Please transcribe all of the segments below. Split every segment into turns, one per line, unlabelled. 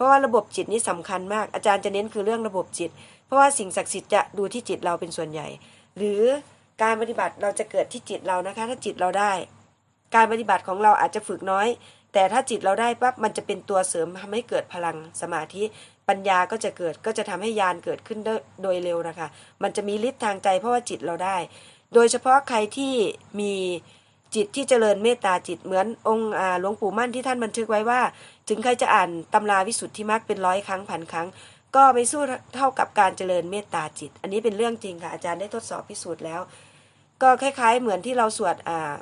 ราะว่าระบบจิตนี่สำคัญมาก อาจารย์จะเน้นคือเรื่องระบบจิต เพราะว่าสิ่งศักดิ์สิทธิ์จะดูที่จิตเราเป็นส่วนใหญ่ หรือการปฏิบัติเราจะเกิดที่จิตเรานะคะ ถ้าจิตเราได้ การปฏิบัติของเราอาจจะฝึกน้อย แต่ถ้าจิตเราได้ปั๊บมันจะเป็นตัวเสริมทำให้เกิดพลังสมาธิ ปัญญาก็จะเกิดก็จะทำให้ญาณเกิดขึ้นด้โดยเร็วนะคะ มันจะมีฤทธิ์ทางใจเพราะว่าจิตเราได้ โดยเฉพาะใครที่มี จิตที่เจริญเมตตาจิตเหมือนองค์หลวงปู่มั่นที่ท่านบันทึกไว้ว่า ถึงใครจะอ่านตำราวิสุทธิมรรคเป็นร้อยครั้งพันครั้ง ก็ไม่สู้เท่ากับการเจริญเมตตาจิต อันนี้เป็นเรื่องจริงค่ะอาจารย์ได้ทดสอบพิสูจน์แล้ว ก็คล้าย ๆ เหมือนที่เราสวด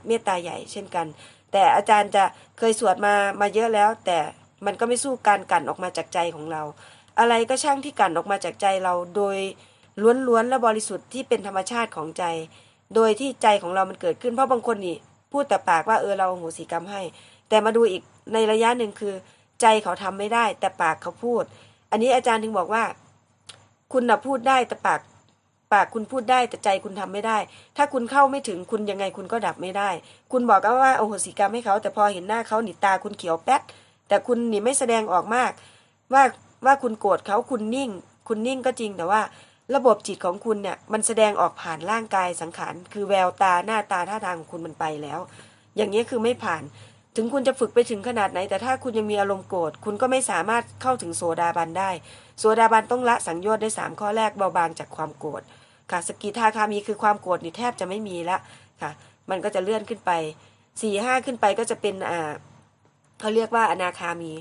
เมตตาใหญ่เช่นกัน แต่อาจารย์จะเคยสวดมามาเยอะแล้ว แต่มันก็ไม่สู้การกั่นออกมาจากใจของเรา อะไรก็ช่างที่กั่นออกมาจากใจเราโดยล้วนๆและบริสุทธิ์ที่เป็นธรรมชาติของใจ โดยที่ใจของเรามันเกิดขึ้นเพราะบางคนนี่ พูดแต่ปากว่าเออเราโหสิกรรมให้ แต่มาดูอีกในระยะหนึ่งคือ ใจเขาทำไม่ได้ แต่ปากเขาพูด อันนี้อาจารย์ถึงบอกว่า คุณน่ะพูดได้แต่ปากปากคุณพูดได้แต่ใจคุณทำไม่ได้ ถ้าคุณเข้าไม่ถึงคุณยังไงคุณก็ดับไม่ได้ คุณบอกก็ว่าโอโหสิกรรมให้เขา แต่พอเห็นหน้าเขาหนิตาคุณเขียวแป๊ดแต่คุณนี่ไม่แสดงออกมาก ว่าว่าคุณโกรธเขาคุณนิ่ง คุณนิ่งก็จริงแต่ว่า ระบบจิตของคุณเนี่ยมันแสดงออกผ่านร่างกายสังขาร คือแววตาหน้าตาท่าทางของคุณมันไปแล้ว อย่างนี้คือไม่ผ่าน ถึงคุณจะฝึกไปถึงขนาดไหน แต่ถ้าคุณยังมีอารมณ์โกรธคุณก็ไม่สามารถเข้าถึงโสดาบันได้ โสดาบันต้องละสังโยชน์ได้สามข้อแรกเบาบางจากความโกรธค่ะสกิทาคามีคือความโกรธนี่แทบจะไม่มีละค่ะ มันก็จะเลื่อนขึ้นไปสี่ห้าขึ้นไปก็จะเป็นอ่าเขาเรียกว่าอนาคามี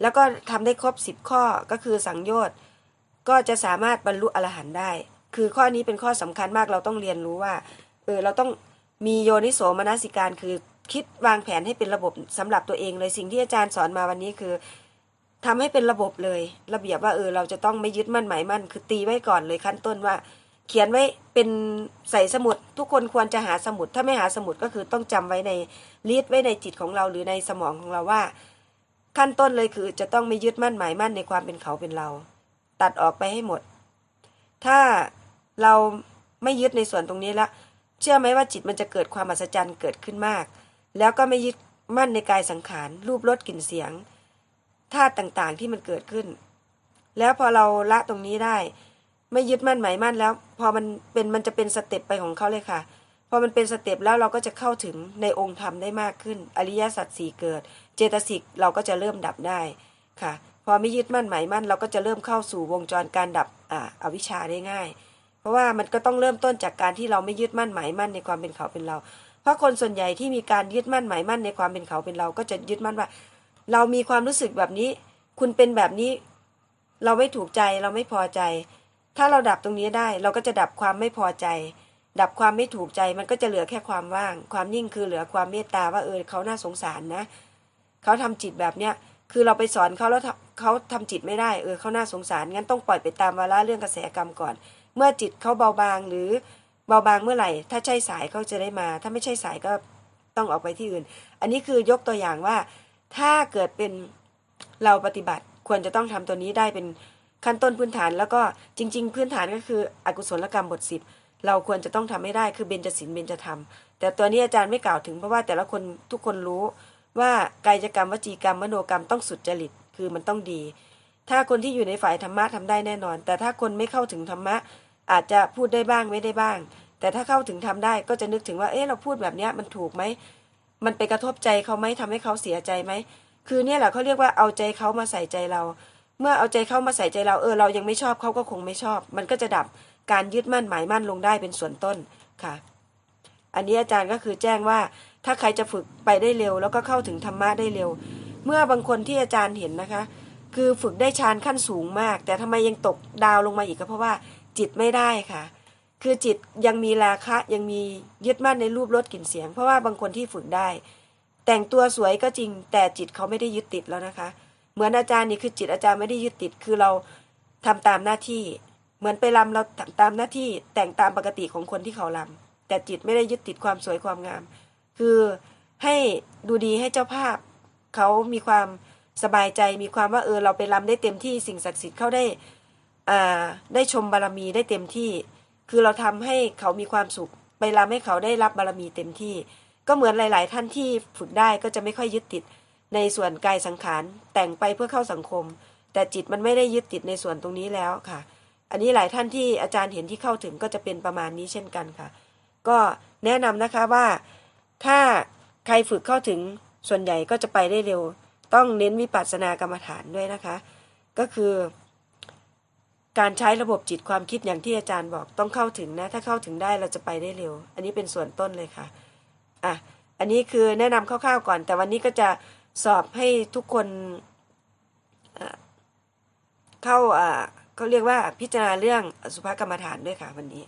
แล้วก็ทำได้ครบสิบข้อก็คือสังโยชน์ ก็จะสามารถบรรลุอรหันต์ได้ คือข้อนี้เป็นข้อสำคัญมากเราต้องเรียนรู้ว่าเออเราต้องมีโยนิโสมนสิการคือคิดวางแผนให้เป็นระบบสำหรับตัวเองเลยสิ่งที่อาจารย์สอนมาวันนี้คือทำให้เป็นระบบเลย ระเบียบว่าเออเราจะต้องไม่ยึดมั่นหมายมั่น คือตีไว้ก่อนเลยขั้นต้นว่า เขียนไว้เป็นใส่สมุด ทุกคนควรจะหาสมุด ถ้าไม่หาสมุดก็คือต้องจำไว้ในลีดไว้ในจิตของเราหรือในสมองของเราว่า ขั้นต้นเลยคือจะต้องไม่ยึดมั่นหมายมั่นในความเป็นเขาเป็นเรา ตัดออกไปให้หมด ถ้าเราไม่ยึดในส่วนตรงนี้ละเชื่อไหมว่าจิตมันจะเกิดความอัศจรรย์เกิดขึ้นมาก แล้วก็ไม่ยึดมั่นในกายสังขาร รูปรสกลิ่นเสียงธาตุต่างๆที่มันเกิดขึ้น แล้วพอเราละตรงนี้ได้ ไม่ยึดมั่นหมายมั่นแล้ว พอมันเป็นมันจะเป็นสเต็ปไปของเขาเลยค่ะพอมันเป็นสเต็ปแล้วเราก็จะเข้าถึงในองค์ธรรมได้มากขึ้น อริยสัจสี่เกิด เจตสิกเราก็จะเริ่มดับได้ค่ะ พอไม่ยึดมั่นหมายมั่นเราก็จะเริ่มเข้าสู่วงจรการดับอ่าอวิชชาได้ง่าย เพราะว่ามันก็ต้องเริ่มต้นจากการที่เราไม่ยึดมั่นหมายมั่นในความเป็นเขาเป็นเรา เพราะคนส่วนใหญ่ที่มีการยึดมั่นหมายมั่นในความเป็นเขาเป็นเรา ก็จะยึดมั่นว่า เรามีความรู้สึกแบบนี้ คุณเป็นแบบนี้ เราไม่ถูกใจเราไม่พอใจ ถ้าเราดับตรงนี้ได้ เราก็จะดับความไม่พอใจ ดับความไม่ถูกใจมันก็จะเหลือแค่ความว่าง ความนิ่งคือเหลือความเมตตาว่าเออเขาน่าสงสารนะ เขาทำจิตแบบเนี้ยคือเราไปสอนเขาแล้ว เขาทำจิตไม่ได้เออเขาน่าสงสารงั้นต้องปล่อยไปตามวาระเรื่องกระแสกรรมก่อน เมื่อจิตเขาเบาบางหรือเบาบางเมื่อไหร่ ถ้าใช่สายเขาจะได้มา ถ้าไม่ใช่สายก็ต้องออกไปที่อื่น อันนี้คือยกตัวอย่างว่า ถ้าเกิดเป็นเราปฏิบัติควรจะต้องทำตัวนี้ได้เป็นขั้นต้นพื้นฐานแล้วก็จริง ๆ พื้นฐานก็คืออกุศลกรรมบทสิบเราควรจะต้องทำให้ได้คือเบญจศีลเบญจธรรม แต่ตัวนี้อาจารย์ไม่กล่าวถึงเพราะว่าแต่ละคนทุกคนรู้ว่ากายกรรมวจีกรรมมโนกรรมต้องสุดจริต คือมันต้องดี ถ้าคนที่อยู่ในฝ่ายธรรมะทำได้แน่นอน แต่ถ้าคนไม่เข้าถึงธรรมะ อาจจะพูดได้บ้างไม่ได้บ้าง แต่ถ้าเข้าถึงทำได้ก็จะนึกถึงว่าเออเราพูดแบบเนี้ยมันถูกไหมมันไปกระทบใจเขาไหมทำให้เขาเสียใจไหมคือเนี่ยแหละเขาเรียกว่าเอาใจเขามาใส่ใจเรา เมื่อเอาใจเขามาใส่ใจเราเออเรายังไม่ชอบเขาก็คงไม่ชอบ มันก็จะดับการยึดมั่นหมายมั่นลงได้เป็นส่วนต้นค่ะ อันนี้อาจารย์ก็คือแจ้งว่าถ้าใครจะฝึกไปได้เร็ว แล้วก็เข้าถึงธรรมะได้เร็ว เมื่อบางคนที่อาจารย์เห็นนะคะ คือฝึกได้ฌานขั้นสูงมาก แต่ทำไมยังตกดาวลงมาอีกก็เพราะว่าจิตไม่ได้ค่ะ คือจิตยังมีราคะยังมียึดมั่นในรูปรสกลิ่นเสียง เพราะว่าบางคนที่ฝึกได้ แต่งตัวสวยก็จริง แต่จิตเขาไม่ได้ยึดติดแล้วนะคะ เหมือนอาจารย์นี่คือจิตอาจารย์ไม่ได้ยึดติดคือเราทำตามหน้าที่เหมือนไปรำเราทำตามหน้าที่แต่งตามปกติของคนที่เขารำแต่จิตไม่ได้ยึดติดความสวยความงาม คือให้ดูดีให้เจ้าภาพ เขามีความสบายใจมีความว่าเออเราไปรำได้เต็มที่สิ่งศักดิ์สิทธิ์เข้าได้อ่าได้ชมบารมีได้เต็มที่ คือเราทำให้เขามีความสุข ไปรำให้เขาได้รับบารมีเต็มที่ ก็เหมือนหลาย ๆ ท่านที่ฝึกได้ก็จะไม่ค่อยยึดติดในส่วนกายสังขารแต่งไปเพื่อเข้าสังคม แต่จิตมันไม่ได้ยึดติดในส่วนตรงนี้แล้วค่ะ อันนี้หลายท่านที่อาจารย์เห็นที่เข้าถึงก็จะเป็นประมาณนี้เช่นกันค่ะ ก็แนะนำนะคะว่าถ้าใครฝึกเข้าถึง ส่วนใหญ่ก็จะไปได้เร็ว ต้องเน้นวิปัสสนากรรมฐานด้วยนะคะ ก็คือ การใช้ระบบจิตความคิดอย่างที่อาจารย์บอกต้องเข้าถึงนะ ถ้าเข้าถึงได้เราจะไปได้เร็ว อันนี้เป็นส่วนต้นเลยค่ะอะอันนี้คือแนะนำคร่าวๆก่อน แต่วันนี้ก็จะสอบให้ทุกคนเข้าเขาเรียกว่าพิจารณาเรื่องสุภกรรมฐานด้วยค่ะวันนี้